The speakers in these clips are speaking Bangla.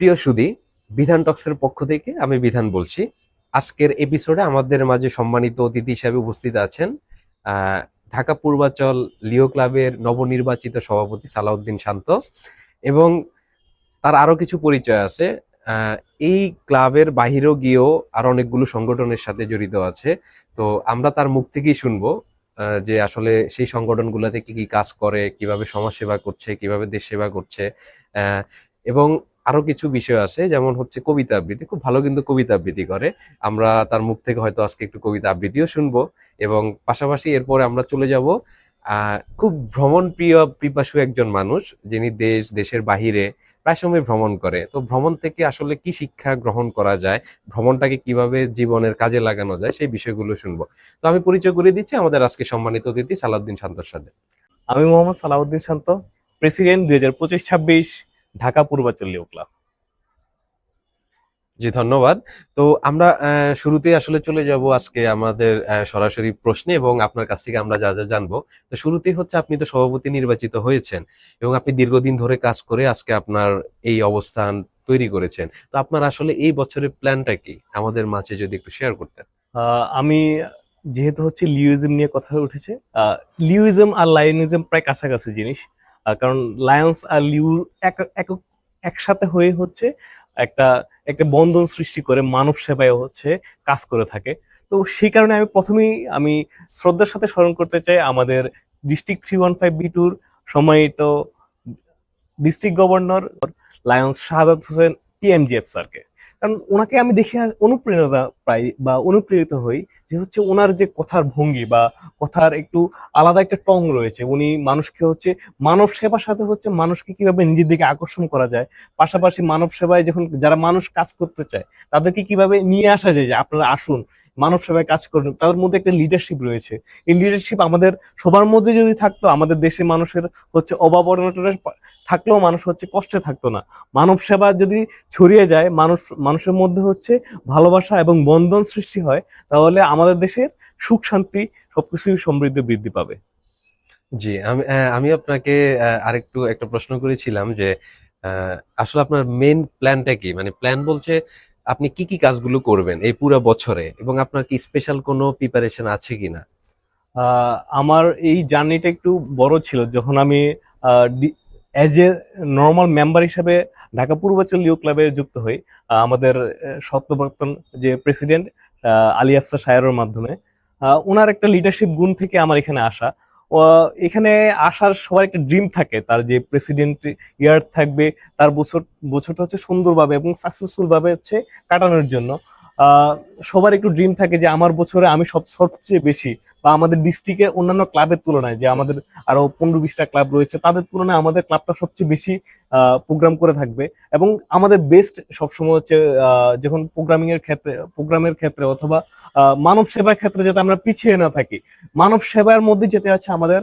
প্রিয় সুদী, বিধান টক্সের পক্ষ থেকে আমি বিধান বলছি। আজকের এপিসোডে আমাদের মাঝে সম্মানিত অতিথি হিসাবে উপস্থিত আছেন ঢাকা পূর্বাচল লিও ক্লাবের নবনির্বাচিত সভাপতি সালাউদ্দিন শান্ত এবং তার আরও কিছু পরিচয় আছে। এই ক্লাবের বাহিরেও গিয়েও আর অনেকগুলো সংগঠনের সাথে জড়িত আছে। তো আমরা তার মুখ থেকেই শুনব যে আসলে সেই সংগঠনগুলোতে কি কি কাজ করে, কীভাবে সমাজ সেবা করছে, কীভাবে দেশ সেবা করছে এবং আরও কিছু বিষয় আছে, যেমন হচ্ছে কবিতা আবৃত্তি। খুব ভালো কিন্তু কবিতা আবৃত্তি করে। আমরা তার মুখ থেকে হয়তো আজকে একটু কবিতা আবৃত্তিও শুনব এবং পাশাপাশি এরপরে আমরা চলে যাব খুব ভ্রমণ প্রিয় পিপাসু একজন মানুষ যিনি দেশ, দেশের বাহিরে প্রায় সময় ভ্রমণ করে। তো ভ্রমণ থেকে আসলে কি শিক্ষা গ্রহণ করা যায়, ভ্রমণটাকে কীভাবে জীবনের কাজে লাগানো যায় সেই বিষয়গুলো শুনব। তো আমি পরিচয় করে দিচ্ছি আমাদের আজকে সম্মানিত অতিথি সালাউদ্দিন শান্তর সাথে। আমি মোহাম্মদ সালাউদ্দিন শান্ত, প্রেসিডেন্ট দুই হাজার পঁচিশ ছাব্বিশ ঢাকা পূর্বাচল লিও ক্লাব। জি ধন্যবাদ। তো আমরা আহ, শুরুতেই আসলে চলে যাব আজকে আমাদের সরাসরি প্রশ্নে এবং আপনার কাছ থেকে আমরা যা যা জানব। তো শুরুতেই হচ্ছে আপনি তো সভাপতি নির্বাচিত হয়েছেন এবং আপনি দীর্ঘদিন ধরে কাজ করে আজকে আপনার এই অবস্থান তৈরি করেছেন। তো আপনার আসলে এই বছরের প্ল্যানটা কি? আমাদের মাঝে যদি একটু শেয়ার করতেন। আহ, আমি যেহেতু হচ্ছে লিউইজম নিয়ে কথা উঠেছে আহ, লিউইজম আর লায়নিজম প্রায় কাছাকাছি জিনিস। কারণ লায়ন্স আর লিউ এক- এক- একসাথে হয়ে হচ্ছে একটা একটা বন্ধন সৃষ্টি করে, মানব সেবায় হচ্ছে, কাজ করে থাকে। তো সেই কারণে আমি প্রথমেই আমি শ্রদ্ধার সাথে স্মরণ করতে চাই আমাদের district three one five B টুর সম্মানিত district governor Lions Shahadat Hossain PMJF স্যারকে কারণ ওনাকে আমি দেখে অনুপ্রেরণা পাই বা অনুপ্রেরিত হই যে হচ্ছে ওনার যে কথার ভঙ্গি বা কথার একটু আলাদা একটা টং রয়েছে। উনি মানুষকে হচ্ছে মানব সেবার সাথে হচ্ছে মানুষকে কীভাবে নিজের দিকে আকর্ষণ করা যায়, পাশাপাশি মানব সেবায় যখন যারা মানুষ কাজ করতে চায়, তাদেরকে কীভাবে নিয়ে আসা যায় যে আপনারা আসুন মানব সেবায় কাজ করুন তাদের মধ্যে একটা লিডারশিপ রয়েছে। এই লিডারশিপ আমাদের সবার মধ্যে যদি থাকতো, আমাদের দেশে মানুষের হচ্ছে অভাব থাকলেও মানুষ হচ্ছে কষ্টে থাকতো না। মানব সেবা যদি ছড়িয়ে যায়, মানুষ, মানুষের মধ্যে হচ্ছে ভালোবাসা এবং বন্ধন সৃষ্টি হয়, তাহলে আমাদের দেশের সুখ শান্তি সবকিছুই সমৃদ্ধি বৃদ্ধি পাবে। জি, আমি আমি আপনাকে আরেকটু একটা প্রশ্ন করেছিলাম যে আসলে আপনার মেন প্ল্যানটা কি? মানে প্ল্যান বলছে আপনি কি কি কাজগুলো করবেন এই পুরো বছরে? এবং আপনার কি স্পেশাল কোনো প্রিপারেশন আছে কিনা? আমার এই জার্নিটা একটু বড় ছিল যখন আমি অ্যাজ এ নর্মাল মেম্বার হিসাবে ঢাকা পূর্বাচল ইউ ক্লাবে যুক্ত হই। আমাদের সত্যবর্তন যে প্রেসিডেন্ট আলী আফসা সায়ের মাধ্যমে। ওনার একটা লিডারশিপ গুণ থেকে আমার এখানে আসা। এখানে আসার সবার একটা ড্রিম থাকে। তার যে প্রেসিডেন্ট ইয়ার থাকবে, তার বছর, বছরটা হচ্ছে সুন্দরভাবে এবং সাকসেসফুল ভাবে হচ্ছে কাটানোর জন্য। সবার একটু ড্রিম থাকে যে আমার বছরে আমি সব, সবচেয়ে বেশি বা আমাদের ডিস্ট্রিক্টের অন্যান্য ক্লাবের তুলনায় যে আমাদের আরও পনেরো বিশটা ক্লাব রয়েছে, তাদের তুলনায় আমাদের ক্লাবটা সবচেয়ে বেশি প্রোগ্রাম করে থাকবে। এবং আমাদের বেস্ট সবসময় হচ্ছে যখন প্রোগ্রামিং এর ক্ষেত্রে প্রোগ্রামের ক্ষেত্রে অথবা মানব সেবার ক্ষেত্রে যাতে আমরা পিছিয়ে না থাকি। মানব সেবার মধ্যে যেতে আছে আমাদের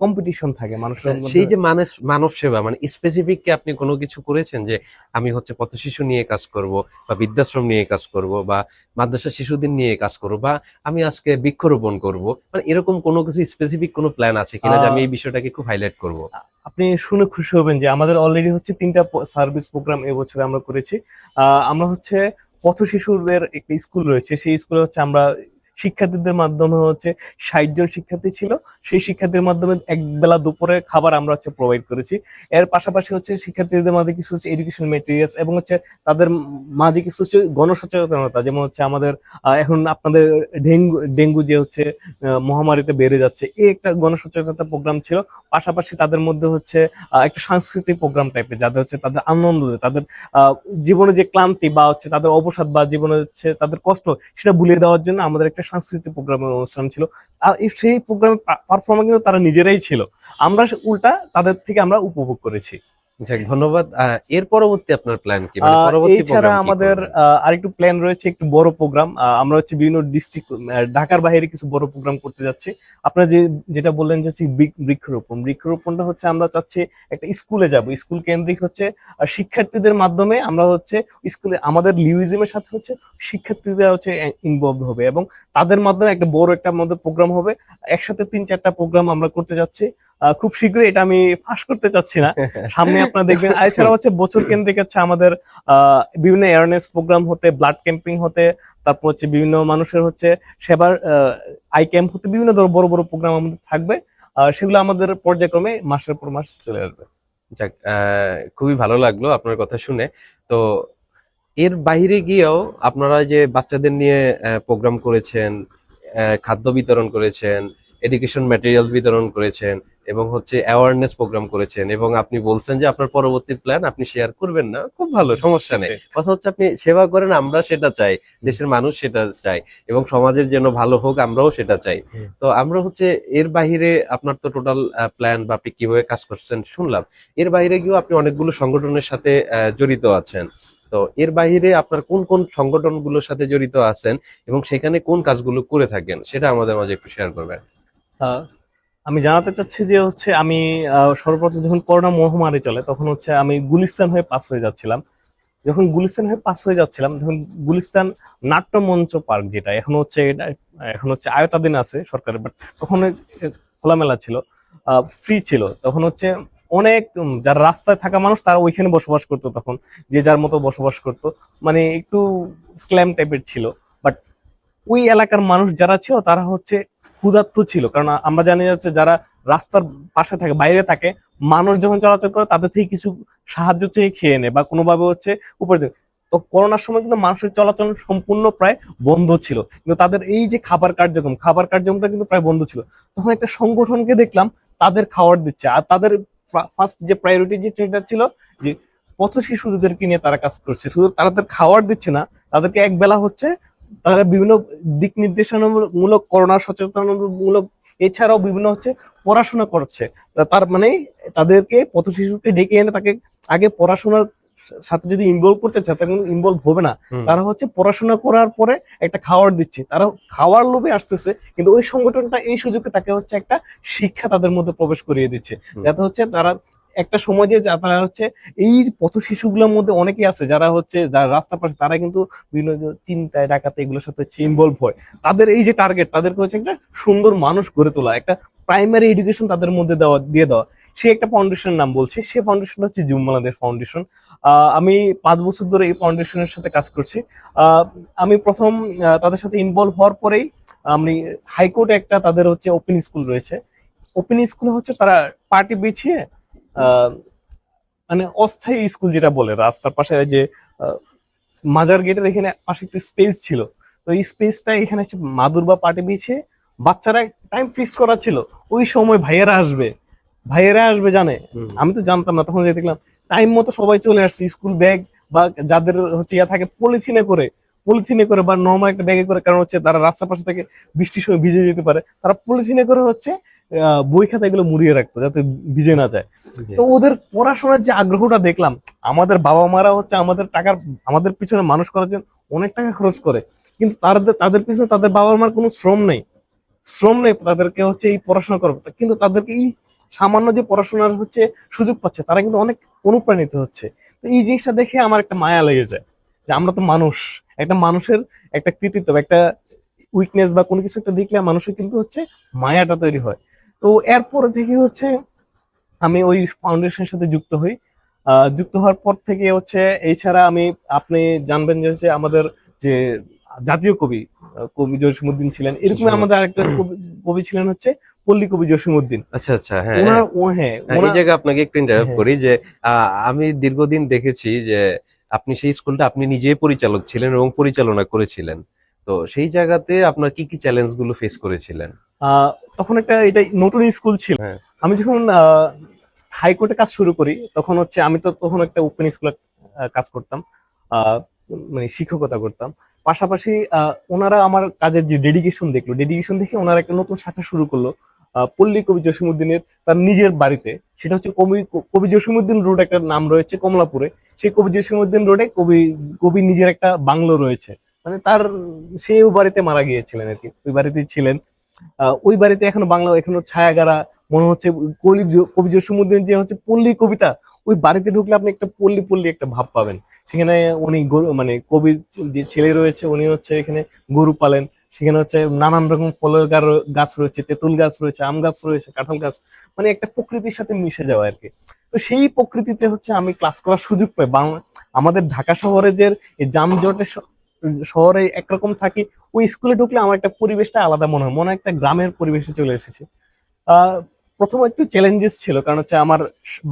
কম্পিটিশন থাকে মানুষের আচ্ছা, সেই যে মানুষ মানব সেবা মানে স্পেসিফিক কি আপনি কোনো কিছু করেছেন যে আমি হচ্ছে পথ শিশু নিয়ে কাজ করব বা বৃদ্ধাশ্রম নিয়ে কাজ করব বা মাদ্রাসা শিশুদের নিয়ে কাজ করব বা আমি আজকে বৃক্ষরোপণ করব? মানে এরকম কোনো কিছু স্পেসিফিক কোনো প্ল্যান আছে কিনা যে আমি এই বিষয়টাকে খুব হাইলাইট করব? আপনি শুনে খুশি হবেন যে আমাদের অলরেডি হচ্ছে তিনটা সার্ভিস প্রোগ্রাম এবছরে আমরা করেছি। আহ, আমরা হচ্ছে পথ শিশুদের একটি স্কুল রয়েছে সেই স্কুলে হচ্ছে আমরা শিক্ষার্থীদের মাধ্যমে হচ্ছে ষাট জন শিক্ষার্থী ছিল। সেই শিক্ষার্থীর মাধ্যমে এক বেলা দুপুরের খাবার আমরা হচ্ছে প্রোভাইড করেছি। এর পাশাপাশি হচ্ছে শিক্ষার্থীদের মাঝে কিছু হচ্ছে এডুকেশন মেটেরিয়ালস এবং হচ্ছে তাদের মাঝে কিছু হচ্ছে গণসচেতনতা, যেমন হচ্ছে আমাদের এখন আপনাদের ডেঙ্গু ডেঙ্গু যে হচ্ছে মহামারীতে বেড়ে যাচ্ছে, এই একটা গণসচেতনতা প্রোগ্রাম ছিল। পাশাপাশি তাদের মধ্যে হচ্ছে একটা সাংস্কৃতিক প্রোগ্রাম টাইপের যাদের হচ্ছে তাদের আনন্দ তাদের জীবনে যে ক্লান্তি বা হচ্ছে তাদের অবসাদ বা জীবনে হচ্ছে তাদের কষ্ট, সেটা ভুলিয়ে দেওয়ার জন্য আমাদের একটা সাংস্কৃতিক প্রোগ্রামের অনুষ্ঠান ছিল। আর সেই প্রোগ্রামে পারফর্মার কিন্তু তারা নিজেরাই ছিল। আমরা উল্টা তাদের থেকে আমরা উপভোগ করেছি। যাক ধন্যবাদ। এর পরবর্তী আপনার প্ল্যান কি? মানে পরবর্তী এছাড়া আমাদের আরেকটু প্ল্যান রয়েছে একটু বড় প্রোগ্রাম আমরা হচ্ছে বিভিন্ন ডিস্ট্রিক্ট ঢাকার বাইরে কিছু বড় প্রোগ্রাম করতে যাচ্ছি। আপনারা যে যেটা বললেন যে হচ্ছে বৃক্ষরোপণ। বৃক্ষরোপণটা হচ্ছে আমরা চাচ্ছি একটা স্কুলে যাব। স্কুল কেন্দ্রিক হচ্ছে আহ, শিক্ষার্থীদের মাধ্যমে আমরা হচ্ছে স্কুলে আমাদের লিউইজমের সাথে হচ্ছে শিক্ষার্থীরা হচ্ছে ইনভলভ হবে এবং তাদের মাধ্যমে একটা বড় একটা আমাদের প্রোগ্রাম হবে। একসাথে তিন চারটা প্রোগ্রাম আমরা করতে যাচ্ছি। খুব শীঘ্রই এটা আমি ফাঁস করতে চাচ্ছি না। সামনে আপনারা দেখবেন। এছাড়া হচ্ছে বছর কেন্দ্রিক হচ্ছে আমাদের আহ, বিভিন্ন অ্যাওয়ারনেস প্রোগ্রাম হতে ব্লাড ক্যাম্পিং হতে তারপর হচ্ছে বিভিন্ন মানুষের হচ্ছে সেবার আই ক্যাম্প হতে বিভিন্ন বড় বড় প্রোগ্রাম আমাদের থাকবে। সেগুলো আমাদের পর্যায়ক্রমে মাসের পর মাস চলে আসবে। যাক খুবই ভালো লাগল আপনার কথা শুনে। তো এর বাইরে গিয়েও আপনারা যে বাচ্চাদের নিয়ে প্রোগ্রাম করেছেন খাদ্য বিতরণ করেছেন এডুকেশন ম্যাটেরিয়াল বিতরণ করেছেন এবং হচ্ছে অ্যাওয়ারনেস প্রোগ্রাম করেছেন এবং আপনি বলছেন যে আপনার পরবর্তী প্ল্যান আপনি শেয়ার করবেন না। খুব ভালো সমস্যা নেই। কথা হচ্ছে আপনি সেবা করেন আমরা সেটা চাই। দেশের মানুষ সেটা চাই এবং সমাজের যেন ভালো হোক আমরাও সেটা চাই। তো আমরা হচ্ছে এর বাহিরে আপনার তো টোটাল প্ল্যান বা আপনি কীভাবে কাজ করছেন শুনলাম। এর বাইরে গিয়েও আপনি অনেকগুলো সংগঠনের সাথে আহ, জড়িত আছেন। তো এর বাইরে আপনার কোন কোন সংগঠনগুলোর সাথে জড়িত আছেন এবং সেখানে কোন কাজগুলো করে থাকেন সেটা আমাদের মাঝে একটু শেয়ার করবেন। আমি জানাতে চাচ্ছি যে হচ্ছে আমি সর্বপ্রথম যখন করোনা মহামারী চলে, তখন হচ্ছে আমি গুলিস্তান হয়ে পাস হয়ে যাচ্ছিলাম। যখন গুলিস্তান হয়ে পাস হয়ে যাচ্ছিলাম, তখন গুলিস্তান নাট্যমঞ্চ পার্ক যেটা, এখন হচ্ছে এটা, এখন হচ্ছে আয়তাধীন আছে সরকারের বাট তখন খোলামেলা ছিল ফ্রি ছিল। তখন হচ্ছে অনেক যারা রাস্তায় থাকা মানুষ, তারা ওইখানে বসবাস করতো তখন, যে যার মতো বসবাস করতো। মানে একটু স্ল্যাম টাইপের ছিল বাট ওই এলাকার মানুষ যারা ছিল, তারা হচ্ছে ক্ষুধার্ত ছিল। কারণ আমরা জানি যাচ্ছে যারা রাস্তার পাশে থাকে, বাইরে থাকে, মানুষ যখন চলাচল করে তাদের থেকে কিছু সাহায্য চেয়ে খেয়ে নেয় বা কোনোভাবে হচ্ছে উপার্জন তো করোনার সময় কিন্তু মানুষের চলাচল সম্পূর্ণ প্রায় বন্ধ ছিল। কিন্তু তাদের এই যে খাবার কার্যক্রম, খাবার কার্যক্রমটা কিন্তু প্রায় বন্ধ ছিল। তখন একটা সংগঠনকে দেখলাম, তাদের খাবার দিচ্ছে। আর তাদের ফার্স্ট যে প্রায়োরিটি যে সেটা ছিল, যে পথ শিশুদেরকে নিয়ে তারা কাজ করছে। শুধু তারা তাদের খাবার দিচ্ছে না, তাদেরকে এক বেলা হচ্ছে তারা বিভিন্ন দিক নির্দেশনামূলক করোনা সচেতনমূলক এছাড়াও বিভিন্ন হচ্ছে পড়াশোনা করছে। তার মানে তাদেরকে পথ শিশুকে ডেকে এনে তাকে আগে পড়াশোনার সাথে যদি ইনভলভ করতে চায় কিন্তু ইনভলভ হবে না। তারা হচ্ছে পড়াশোনা করার পরে একটা খাওয়ার দিচ্ছে। তারা খাওয়ার লোভে আসতেছে কিন্তু ওই সংগঠনটা এই সুযোগে তাকে হচ্ছে একটা শিক্ষা তাদের মধ্যে প্রবেশ করিয়ে দিচ্ছে। যাতে হচ্ছে তারা একটা সমাজে যা- তারা হচ্ছে এই পথ শিশুগুলোর মধ্যে অনেকেই আছে যারা হচ্ছে, যারা রাস্তা পাশে, তারা কিন্তু বিভিন্ন চিন্তায়, ডাকাতে এগুলোর সাথে হচ্ছে ইনভলভ হয়। তাদের এই যে টার্গেট তাদেরকে হচ্ছে একটা সুন্দর মানুষ গড়ে তোলা, একটা প্রাইমারি এডুকেশন তাদের মধ্যে দেওয়া, দিয়ে দেওয়া। সে একটা ফাউন্ডেশনের নাম বলছে। সে ফাউন্ডেশন হচ্ছে জুম্মালাদের ফাউন্ডেশন আমি পাঁচ বছর ধরে এই ফাউন্ডেশনের সাথে কাজ করছি। আমি প্রথম তাদের সাথে ইনভলভ হওয়ার পরেই আমি হাইকোর্টে একটা তাদের হচ্ছে ওপেন স্কুল রয়েছে। ওপেন স্কুলে হচ্ছে তারা পার্টি বিছিয়ে মানে অস্থায়ী স্কুল যেটা বলে রাস্তার পাশে যে মাজার গেটের এখানে পাশে একটু স্পেস ছিল। তো এই স্পেসটা এখানে হচ্ছে মাদুর বা পার্টি বিছে বাচ্চারা টাইম ফিক্স করা ছিল। ওই সময় ভাইয়েরা আসবে। ভাইয়েরা আসবে জানে? আমি তো জানতাম না তখন যে দেখলাম টাইম মতো সবাই চলে আসছে স্কুল ব্যাগ বা যাদের হচ্ছে ইয়া থাকে পলিথিনে করে পলিথিনে করে বা নর্মাল একটা ব্যাগে করে কারণ হচ্ছে তারা রাস্তার পাশে থেকে বৃষ্টির সময় ভিজে যেতে পারে তারা পলিথিনে করে হচ্ছে বই খাতা এগুলো মুড়িয়ে রাখতো যাতে ভিজে না যায়। তো ওদের পড়াশোনার যে আগ্রহটা দেখলাম আমাদের বাবা মারা হচ্ছে আমাদের টাকার আমাদের পিছনে মানুষ করার জন্য অনেক টাকা খরচ করে। কিন্তু তাদের তাদের পিছনে তাদের বাবা মার কোনো শ্রম নেই। শ্রম নেই তাদেরকে হচ্ছে এই পড়াশোনা করবে। কিন্তু তাদেরকে এই সামান্য যে পড়াশোনার হচ্ছে সুযোগ পাচ্ছে তারা কিন্তু অনেক অনুপ্রাণিত হচ্ছে। তো এই জিনিসটা দেখে আমার একটা মায়া লেগে যায় যে আমরা তো মানুষ। একটা মানুষের একটা কৃতিত্ব একটা উইকনেস বা কোনো কিছু একটা দেখলে মানুষের কিন্তু হচ্ছে মায়াটা তৈরি হয়। তো এরপরে থেকে হচ্ছে আমি ওই ফাউন্ডেশনের সাথে যুক্ত হই। যুক্ত হওয়ার পর থেকে হচ্ছে এছাড়া আমি আপনি জানবেন যে হচ্ছে আমাদের যে জাতীয় কবি কবি জসিমুদ্দিন ছিলেন এরকম আমাদের আরেকটা কবি- কবি ছিলেন হচ্ছে পল্লী কবি জসিমুদ্দিন আচ্ছা আচ্ছা হ্যাঁ ওনার ও হ্যাঁ হ্যাঁ, এই জায়গায় আপনাকে একটু ইন্টারাপ্ট হ্যাঁ। করি যে আহ, আমি দীর্ঘদিন দেখেছি যে আপনি সেই স্কুলটা আপনি নিজে পরিচালক ছিলেন এবং পরিচালনা করেছিলেন। তো সেই জায়গাতে আপনার কি কি চ্যালেঞ্জগুলো ফেস করেছিলেন? তখন একটা এটা নতুন স্কুল ছিল। হ্যাঁ। আমি যখন হাইকোর্টে কাজ শুরু করি তখন হচ্ছে আমি তো তখন একটা ওপেন স্কুলে কাজ করতাম মানে শিক্ষকতা করতাম। পাশাপাশি ওনারা আমার কাজের যে ডেডিকেশন দেখল ডেডিকেশন দেখে ওনারা একটা নতুন শাখা শুরু করল পল্লী কবি জসিমুদ্দিনের তার নিজের বাড়িতে। সেটা হচ্ছে কবি কবি জসিমুদ্দিন রোড একটা নাম রয়েছে কমলাপুরে। সেই কবি জসিমুদ্দিন রোডে কবি কবি নিজের একটা বাংলো রয়েছে। মানে তার সে ওই বাড়িতে মারা গিয়েছিলেন আর কি ওই বাড়িতেই ছিলেন। ওই বাড়িতে এখনও বাংলা, এখনও ছায়াগারা, মনে হচ্ছে কবি জ- কবি জসিমুদ্দিন যে হচ্ছে পল্লী কবিতা, ওই বাড়িতে ঢুকলে আপনি একটা পল্লী পল্লী একটা ভাব পাবেন। সেখানে উনি গরু মানে কবির যে ছেলে রয়েছে, উনি হচ্ছে এখানে গরু পালেন। সেখানে হচ্ছে নানান রকম ফলের গা- গাছ রয়েছে, তেঁতুল গাছ রয়েছে, আম গাছ রয়েছে, কাঁঠাল গাছ মানে একটা প্রকৃতির সাথে মিশে যাওয়া আর কি। তো সেই প্রকৃতিতে হচ্ছে আমি ক্লাস করার সুযোগ পাই। বাংলা আমাদের ঢাকা শহরে যে যানজটের শহরে একরকম থাকি, ওই স্কুলে ঢুকলে আমার একটা পরিবেশটা আলাদা মনে হয় মনে হয় একটা গ্রামের পরিবেশে চলে এসেছে। প্রথম একটু চ্যালেঞ্জেস ছিল, কারণ হচ্ছে আমার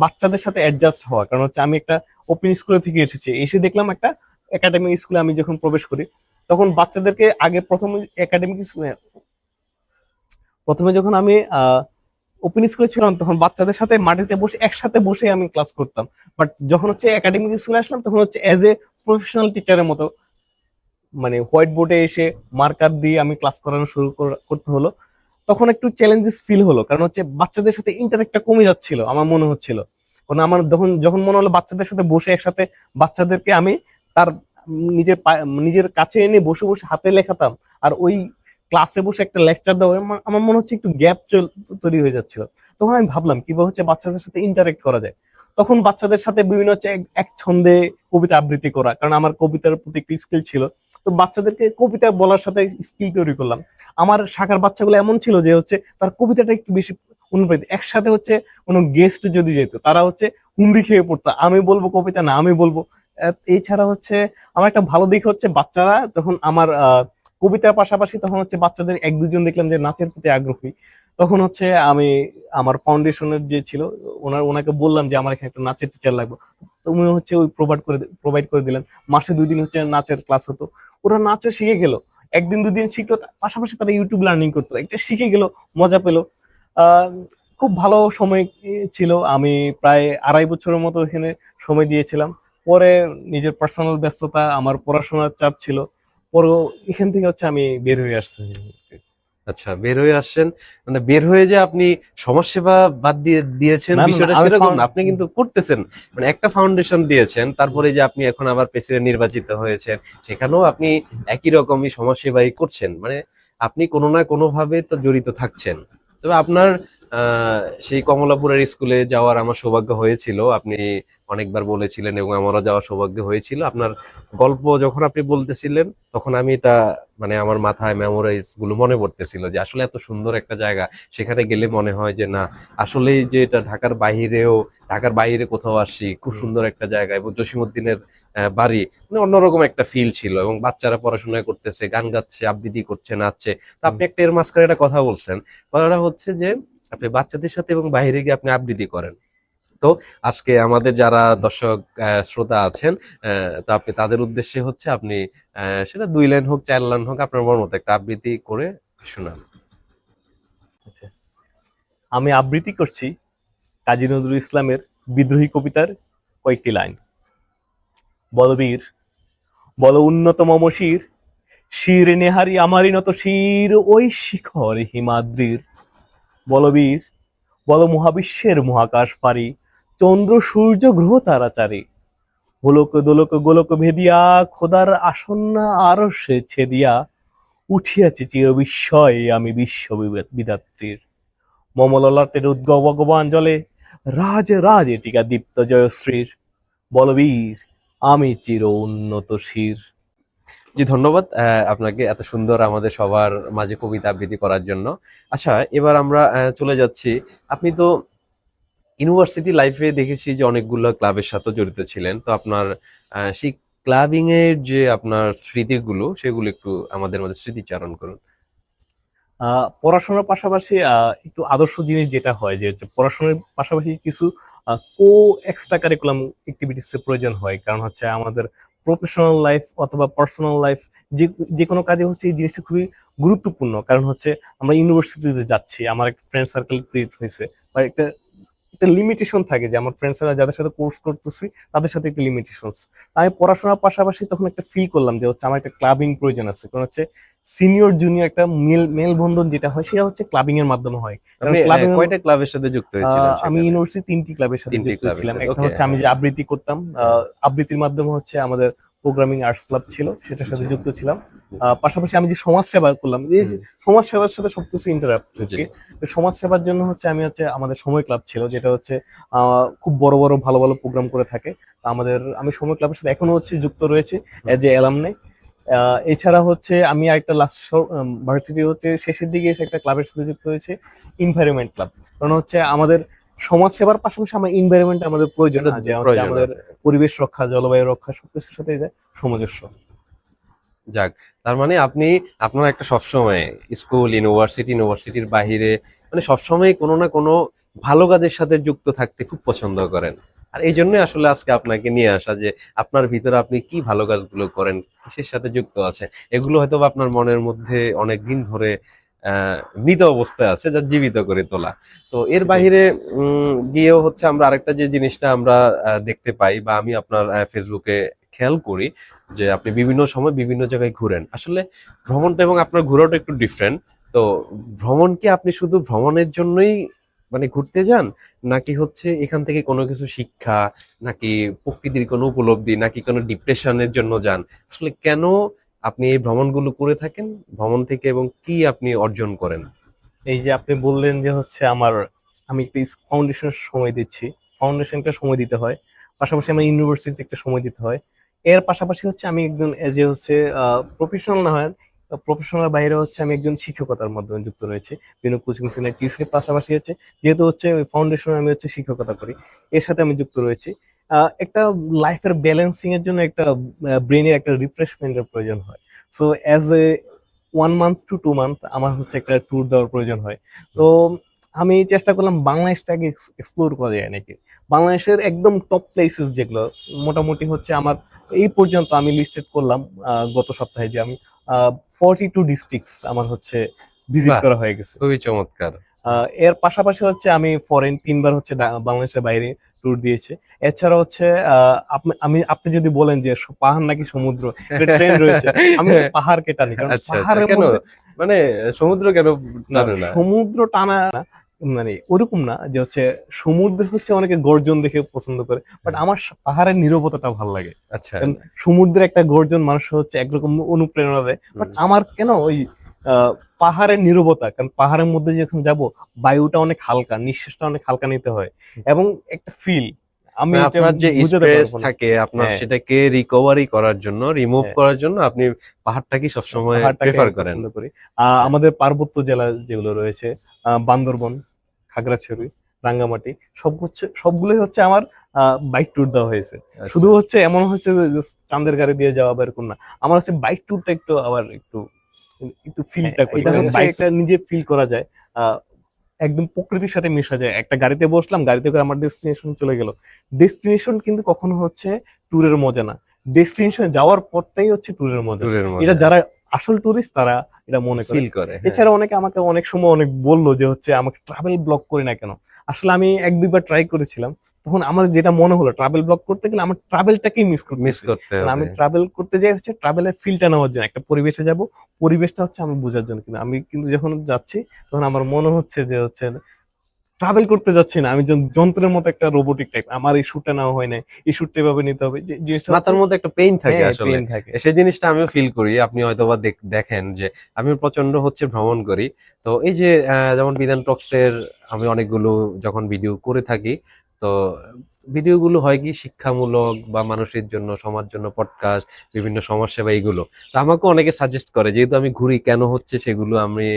বাচ্চাদের সাথে অ্যাডজাস্ট হওয়া, কারণ হচ্ছে আমি একটা ওপেন স্কুলে থেকে এসেছি। এসে দেখলাম একটা একাডেমিক স্কুলে আমি যখন প্রবেশ করি, তখন বাচ্চাদেরকে আগে প্রথম একাডেমিক স্কুলে প্রথমে যখন আমি ওপেন স্কুলে ছিলাম, তখন বাচ্চাদের সাথে মাটিতে বসে, একসাথে বসে আমি ক্লাস করতাম। বাট যখন হচ্ছে একাডেমিক স্কুলে আসলাম, তখন হচ্ছে অ্যাজ এ প্রফেশনাল টিচারের মতো মানে হোয়াইট বোর্ডে এসে মার্কার দিয়ে আমি ক্লাস করানো শুরু করতে হলো। তখন একটু চ্যালেঞ্জেস ফিল হলো। কারণ হচ্ছে বাচ্চাদের সাথে ইন্টারেক্টটা কমে যাচ্ছিল, আমার মনে হচ্ছিল। কারণ আমার যখন যখন মনে হলো বাচ্চাদের সাথে বসে একসাথে বাচ্চাদেরকে আমি তার নিজের নিজের কাছে এনে বসে বসে হাতে লেখাতাম আর ওই ক্লাসে বসে একটা লেকচার দেওয়া, আমার মনে হচ্ছে একটু গ্যাপ তৈরি হয়ে যাচ্ছিল। তখন আমি ভাবলাম, কীভাবে হচ্ছে বাচ্চাদের সাথে ইন্টারেক্ট করা যায়? তখন বাচ্চাদের সাথে বিভিন্ন হচ্ছে এক ছন্দে কবিতা আবৃত্তি করা, কারণ আমার কবিতার প্রতি একটি স্কিল ছিল। তো বাচ্চাদেরকে কবিতা বলার সাথে স্কিল তৈরি করলাম। আমার শাখার বাচ্চাগুলো এমন ছিল যে হচ্ছে তার কবিতাটা একটু বেশি অনুপ্রাণিত। একসাথে হচ্ছে কোনো গেস্ট যদি যেত, তারা হচ্ছে হুমড়ি খেয়ে পড়তো। আমি বলব কবিতা না, আমি বলব। এছাড়া হচ্ছে আমার একটা ভালো দিক হচ্ছে বাচ্চারা যখন আমার কবিতার পাশাপাশি তখন হচ্ছে বাচ্চাদের এক দুজন দেখলাম যে নাচের প্রতি আগ্রহী। তখন হচ্ছে আমি আমার ফাউন্ডেশনের যে ছিল, ওনার, ওনাকে বললাম যে আমার এখানে একটা নাচের টিচার লাগবে। তো উনি হচ্ছে ওই প্রোভাইড করে প্রোভাইড করে দিলেন। মাসে দুই দিন হচ্ছে নাচের ক্লাস হতো। ওরা নাচও শিখে গেল। একদিন দুদিন শিখলো পাশাপাশি তারা ইউটিউব লার্নিং করতো। একটা শিখে গেল, মজা পেল। খুব ভালো সময় ছিল। আমি প্রায় আড়াই বছরের মতো এখানে সময় দিয়েছিলাম। পরে নিজের পার্সোনাল ব্যস্ততা, আমার পড়াশোনার চাপ ছিল। পরেও এখান থেকে হচ্ছে আমি বের হয়ে আসতে। আচ্ছা বের হয়ে আসছেন মানে বের হয়ে যে আপনি সমাজসেবা বাদ দিয়ে দিয়েছেন বিষয়টা সেরকম আপনি কিন্তু করতেছেন। মানে একটা ফাউন্ডেশন দিয়েছেন তারপরে যে আপনি এখন আবার প্রেসিডেন্ট নির্বাচিত হয়েছেন সেখানেও আপনি একই রকমই সমাজসেবাই করছেন। মানে আপনি কোনো না কোনো ভাবে তো জড়িত থাকছেন। তবে আপনার সেই কমলাপুরের স্কুলে যাওয়ার আমার সৌভাগ্য হয়েছিল। আপনি অনেকবার বলেছিলেন এবং আমারও যাওয়ার সৌভাগ্য হয়েছিল। আপনার গল্প যখন আপনি বলতেছিলেন, তখন আমি এটা মানে আমার মাথায় মেমোরাইজগুলো মনে পড়তেছিল যে আসলে এত সুন্দর একটা জায়গা। সেখানে গেলে মনে হয় যে না, আসলেই যে এটা ঢাকার বাইরেও, ঢাকার বাইরে কোথাও আসি খুব সুন্দর একটা জায়গা এবং জসিমুদ্দিনের বাড়ি মানে অন্যরকম একটা ফিল ছিল এবং বাচ্চারা পড়াশোনা করতেছে, গান গাচ্ছে, আবৃত্তি করছে, নাচছে। তো আপনি একটা এর মাঝখানে একটা কথা বলছেন। কথাটা হচ্ছে যে আপনি বাচ্চাদের সাথে এবং বাইরে গিয়ে আপনি আবৃত্তি করেন। তো আজকে আমাদের যারা দর্শক শ্রোতা আছেন তো আপনি তাদের উদ্দেশ্যে হচ্ছে আপনি সেটা দুই লাইন হোক, চার লাইন হোক, আপনার মন মতো একটা আবৃত্তি করে শোনান। আচ্ছা। আমি আবৃত্তি করছি কাজী নজরুল ইসলামের বিদ্রোহী কবিতার কয়েকটি লাইন। বলবীর, বল উন্নত মম শির শির নেহারি আমারই নত শির, ওই শিখর হিমাদ্রির। বলবীর বল মহাবিশ্বের মহাকাশ পারি চন্দ্র, সূর্য, গ্রহ তারাচারি গোলক, দোলক, গোলক ভেদিয়া, খোদার আসন্ন আরও সে ছেদিয়া, উঠিয়াছি চির বিস্ময়ে আমি বিশ্ব বিধাত্রীর মমললাটের উদ্গব ভগবান জলে, রাজ রাজ টিকা দীপ্ত জয়শ্রীর। বলবীর আমি চির উন্নত শির। জি, ধন্যবাদ আপনাকে এত সুন্দর আমাদের সবার মাঝে কবিতা আবৃত্তি করার জন্য। আচ্ছা এবার আমরা চলে যাচ্ছি। আপনি তো ইউনিভার্সিটি লাইফে দেখেছি যে অনেকগুলো ক্লাবের সাথে জড়িত ছিলেন। তো আপনার সেই ক্লাবিং এর যে আপনার স্মৃতিগুলো, সেগুলো একটু আমাদের মধ্যে স্মৃতিচারণ করুন। পড়াশোনার পাশাপাশি একটু আদর্শ জিনিস যেটা হয়, যে পড়াশোনার পাশাপাশি কিছু কো এক্সট্রা কারিকুলাম অ্যাক্টিভিটিস এর প্রয়োজন হয়। কারণ হচ্ছে আমাদের প্রফেশনাল লাইফ অথবা পার্সোনাল লাইফ যে যে কোনো কাজে হচ্ছে এই জিনিসটা খুবই গুরুত্বপূর্ণ। কারণ হচ্ছে আমরা ইউনিভার্সিটিতে যাচ্ছি, আমার একটা ফ্রেন্ড সার্কেল ক্রিয়েট হয়েছে। বা একটা একটা লিমিটেশন থাকে যে আমার ফ্রেন্ডসরা যাদের সাথে কোর্স করতেছি তাদের সাথে একটা লিমিটেশন আমি পড়াশোনার পাশাপাশি তখন একটা ফিল করলাম যে হচ্ছে আমার একটা ক্লাবিং প্রয়োজন আছে। কারণ হচ্ছে সিনিয়র জুনিয়র একটা মেল মেলবন্ধন যেটা হয় সেটা হচ্ছে ক্লাবিং এর মাধ্যমে হয়। আপনি কয়টা ক্লাবের সাথে যুক্ত হয়েছিলেন আমি ইউনিভার্সিটি তিনটি ক্লাবের সাথে যুক্ত ছিলাম। একটা হচ্ছে আমি যে আবৃত্তি করতাম আবৃত্তির মাধ্যমে হচ্ছে আমাদের প্রোগ্রামিং আর্টস ক্লাব ছিল সেটার সাথে যুক্ত ছিলাম। পাশাপাশি আমি যে সমাজ সেবা করলাম এই যে সমাজ সেবার সাথে সবকিছু ইন্টারাপ্ট। তো সমাজ সেবার জন্য হচ্ছে আমি হচ্ছে আমাদের সময় ক্লাব ছিল যেটা হচ্ছে খুব বড় বড় ভালো ভালো প্রোগ্রাম করে থাকে। তো আমাদের আমি সময় ক্লাবের সাথে এখনও হচ্ছে যুক্ত রয়েছে এজ এ অ্যালামনে এছাড়া হচ্ছে আমি একটা লাস্ট ভার্সিটি হচ্ছে শেষের দিকে এসে একটা ক্লাবের সাথে যুক্ত হয়েছে এনভায়রনমেন্ট ক্লাব কারণ হচ্ছে আমাদের সমাজ সেবার পাশাপাশি আমার এনভায়রনমেন্ট আমাদের প্রয়োজন আছে। আমাদের পরিবেশ রক্ষা জলবায়ু রক্ষা সবকিছুর সাথে যায় সামঞ্জস্য যাক তার মানে আপনি আপনার একটা সবসময় স্কুল ইউনিভার্সিটি ইউনিভার্সিটির বাহিরে মানে সবসময় কোনো না কোনো ভালো কাজের সাথে যুক্ত থাকতে খুব পছন্দ করেন। আর এই জন্যই আসলে আজকে আপনাকে নিয়ে আসা যে আপনার ভিতরে আপনি কি ভালো কাজগুলো করেন কিসের সাথে যুক্ত আছে এগুলো হয়তো আপনার মনের মধ্যে অনেক দিন ধরে মৃত অবস্থায় আছে, যা জীবিত করে তোলা। তো এর বাহিরে গিয়েও হচ্ছে আমরা আরেকটা যে জিনিসটা আমরা দেখতে পাই বা আমি আপনার ফেসবুকে খেয়াল করি, যে আপনি বিভিন্ন সময় বিভিন্ন জায়গায় ঘুরেন। আসলে ভ্রমণটা এবং আপনার ঘোরাটা একটু ডিফারেন্ট তো ভ্রমণ কি আপনি শুধু ভ্রমণের জন্যই মানে ঘুরতে যান? নাকি হচ্ছে এখান থেকে কোনো কিছু শিক্ষা, নাকি প্রকৃতির কোনো উপলব্ধি, নাকি কোনো ডিপ্রেশনের জন্য যান? আসলে কেন আপনি এই ভ্রমণগুলো করে থাকেন? ভ্রমণ থেকে এবং কি আপনি অর্জন করেন? এই যে আপনি বললেন যে হচ্ছে আমার, আমি একটা ফাউন্ডেশনের সময় দিচ্ছি। ফাউন্ডেশনটা সময় দিতে হয়। পাশাপাশি আমার ইউনিভার্সিটিতে একটা সময় দিতে হয়। এর পাশাপাশি হচ্ছে আমি একজন এজ এ হচ্ছে প্রফেশনাল না হয় প্রফেশনাল বাইরে হচ্ছে আমি একজন শিক্ষকতার মাধ্যমে যুক্ত রয়েছে। বিভিন্ন কোচিং সেন্টার টিউশনের পাশাপাশি হচ্ছে, যেহেতু হচ্ছে ফাউন্ডেশনে আমি হচ্ছে শিক্ষকতা করি, এর সাথে আমি যুক্ত রয়েছি। একটা লাইফের ব্যালেন্সিং এর জন্য একটা ব্রেনের একটা রিফ্রেশমেন্টের প্রয়োজন হয়। So as a one month to two month আমার হচ্ছে একটা ট্যুর দেওয়ার প্রয়োজন হয়। তো আমি চেষ্টা করলাম বাংলাদেশটাকে এক্সপ্লোর করা যায় নাকি? বাংলাদেশের একদম টপ প্লেসেস যেগুলো মোটামুটি হচ্ছে আমার এই পর্যন্ত আমি লিস্টেড করলাম গত সপ্তাহে যে আমি ফর্টি টু ডিস্ট্রিক্টস আমার হচ্ছে ভিজিট করা হয়ে গেছে। খুবই চমৎকার। এর পাশাপাশি হচ্ছে আমি ফরেন তিনবার হচ্ছে বাংলাদেশের বাইরে ট্যুর দিয়েছি। এছাড়া হচ্ছে আমি আপনি যদি বলেন যে পাহাড় নাকি সমুদ্র ট্রেন্ড রয়েছে। আমি পাহাড়কে টানি কারণ আচ্ছা, আচ্ছা, পাহাড়ের? মানে সমুদ্র কেন না, সমুদ্র টানা মানে ওরকম না যে হচ্ছে সমুদ্র হচ্ছে অনেকে গর্জন দেখে পছন্দ করে বাট আমার পাহাড়ের নীরবতাটা ভালো লাগে। আচ্ছা। সমুদ্রের একটা গর্জন মানুষ হচ্ছে একরকম অনুপ্রেরণা দেয় বাট আমার কেন ওই পাহাড়ের নীরবতা কারণ পাহাড়ের মধ্যে যখন যাব বায়ুটা অনেক হালকা নিঃশ্বাসটা অনেক হালকা নিতে হয় এবং একটা ফিল আমি মানে আপনার যে স্ট্রেস থাকে আপনার হ্যাঁ। সেটাকে রিকভারি করার জন্য রিমুভ হ্যাঁ। করার জন্য আপনি পাহাড়টাকে সবসময় প্রেফার করেন আমাদের পার্বত্য জেলা যেগুলো রয়েছে বান্দরবন খাগড়াছড়ি রাঙ্গামাটি সব হচ্ছে সবগুলোই হচ্ছে আমার বাইক ট্যুর দেওয়া হয়েছে আচ্ছা। শুধু হচ্ছে এমন হচ্ছে চাঁদের গাড়ি দিয়ে যাওয়া বা এরকম না আমার হচ্ছে বাইক ট্যুরটা একটু আবার একটু একটু ফিলটা হ্যাঁ, এটা এটা নিজে ফিল করা যায়। আহ, একদম প্রকৃতির সাথে মেশা যায়। একটা গাড়িতে বসলাম গাড়িতে করে আমার ডেস্টিনেশন চলে গেল। ডেস্টিনেশন কিন্তু কখনো হচ্ছে ট্যুরের মজা না। ডেস্টিনেশনে যাওয়ার পরটাই হচ্ছে ট্যুরের মজা। এটা যারা আসল টুরিস্ট তারা এটা মনে ফিল করে হ্যাঁ। এছাড়া অনেকে আমাকে অনেক সময় অনেক বলল যে হচ্ছে আমাকে ট্রাভেল ব্লক করি না কেন? আসলে আমি এক দুইবার ট্রাই করেছিলাম। তখন আমার যেটা মনে হলো ট্রাভেল ব্লক করতে গেলে আমার ট্রাভেলটাকেই মিস করতে মিস করতে আমি ট্রাভেল করতে যাই হচ্ছে ট্রাভেলের ফিলটা নেওয়ার জন্য। একটা পরিবেশে যাব পরিবেশটা হচ্ছে আমি বোঝার জন্য। কিন্তু আমি কিন্তু যখন যাচ্ছি তখন আমার মনে হচ্ছে যে হচ্ছে ট্রাভেল করতে যাচ্ছি না। আমি যন্ত্রের মতো একটা রোবোটিক টাইপ আমার এই শুটটা নেওয়া হয় না এই শুটটা এভাবে নিতে হবে। যে জিনিসটা মাথার মধ্যে একটা পেইন থাকে আসলে। সেই জিনিসটা আমিও ফিল করি। আপনি হয়তোবা দেখ- দেখেন যে আমি প্রচণ্ড হচ্ছে ভ্রমণ করি। তো এই যে যেমন বিধান টক্সের আমি অনেকগুলো যখন ভিডিও করে থাকি তো ভিডিওগুলো হয় কি শিক্ষামূলক বা মানুষের জন্য, সমাজ জন্য পডকাস্ট বিভিন্ন সমাজসেবা এইগুলো তো আমাকে অনেকে সাজেস্ট করে, যেহেতু আমি ঘুরি, কেন হচ্ছে সেগুলো আমি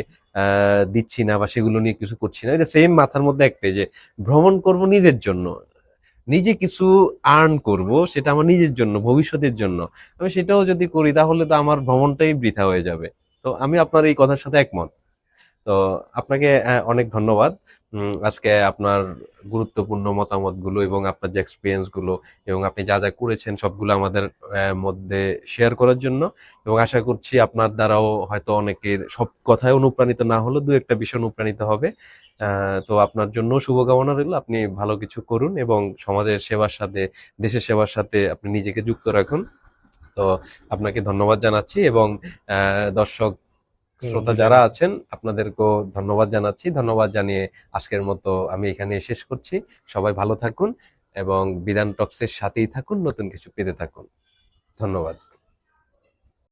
দিচ্ছি না বা সেগুলো নিয়ে কিছু করছি না। এটা সেম মাথার মধ্যে একটাই যে, ভ্রমণ করব নিজের জন্য। নিজে কিছু আর্ন করব, সেটা আমার নিজের জন্য, ভবিষ্যতের জন্য। আমি সেটাও যদি করি, তাহলে তো আমার ভ্রমণটাই বৃথা হয়ে যাবে। তো আমি আপনার এই কথার সাথে একমত। তো আপনাকে অনেক ধন্যবাদ। আজকে আপনার গুরুত্বপূর্ণ মতামতগুলো এবং আপনার যে এক্সপিরিয়েন্সগুলো এবং আপনি যা যা করেছেন সবগুলো আমাদের মধ্যে শেয়ার করার জন্য এবং আশা করছি আপনার দ্বারাও হয়তো অনেকের সব কথায় অনুপ্রাণিত না হলেও দু একটা বিষয় অনুপ্রাণিত হবে। তো আপনার জন্য শুভকামনা রইল। আপনি ভালো কিছু করুন এবং সমাজের সেবার সাথে, দেশের সেবার সাথে আপনি নিজেকে যুক্ত রাখুন। তো আপনাকে ধন্যবাদ জানাচ্ছি এবং দর্শক শ্রোতা যারা আছেন আপনাদেরকেও ধন্যবাদ জানাচ্ছি। ধন্যবাদ জানিয়ে আজকের মতো আমি এখানে শেষ করছি। সবাই ভালো থাকুন এবং বিধান টক্সের সাথেই থাকুন নতুন কিছু পেতে থাকুন। ধন্যবাদ।